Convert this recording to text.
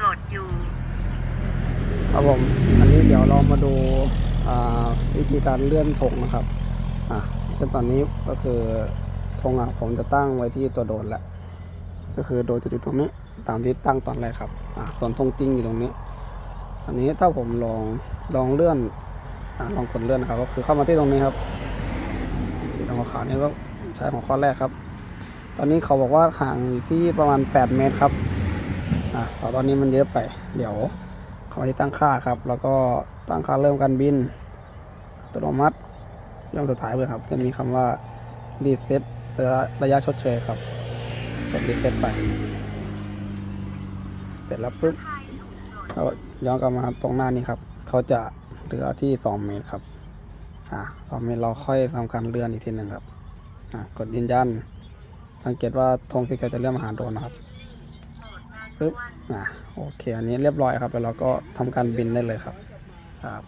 ปลดอยู่ ครับผม อันนี้เดี๋ยวเรามาดูวิธีการเลื่อนธงนะครับอะซึ่งตอนนี้ก็คือธงอะผมจะตั้งไว้ที่ตัวโดนแล้วก็คือโดนจะอยู่ตรงนี้ตามที่ตั้งตอนแรกครับอะส่วนธงจริงอยู่ตรงนี้อันนี้ถ้าผมลองลองเลื่อนอลองกดเลื่อนนะครับ ก็คือเข้ามาที่ตรงนี้ครับที่ตรงขาวนี้ก็ใช้ของข้อแรกครับ ตอนนี้เขาบอกว่าห่างที่ประมาณ 8 เมตรครับ อะแต่ตอนนี้มันเยอะไป เดี๋ยวเขาให้ตั้งค่าครับ แล้วก็ตั้งค่าเริ่มการบินอัตโนมัติเริ่มสุดท้ายเลยครับจะมีคำว่า reset ระระยะชดเชยครับกด reset ไป เสร็จแล้วปุ๊บเราย้อนกลับมาตรงหน้านี้ครับ เขาจะเหลือที่ 2 เมตรครับอ่า2เมตรเราค่อยทำการเลื่อนอีกทีหนึ่งครับอ่ากดยืนยัน สังเกตว่าธงสีเขียวจะเลื่อนมาหาโดนนะครับ ปึ๊บอ่าโอเค อันนี้เรียบร้อยครับ แล้วเราก็ทำการบินได้เลยครับครับ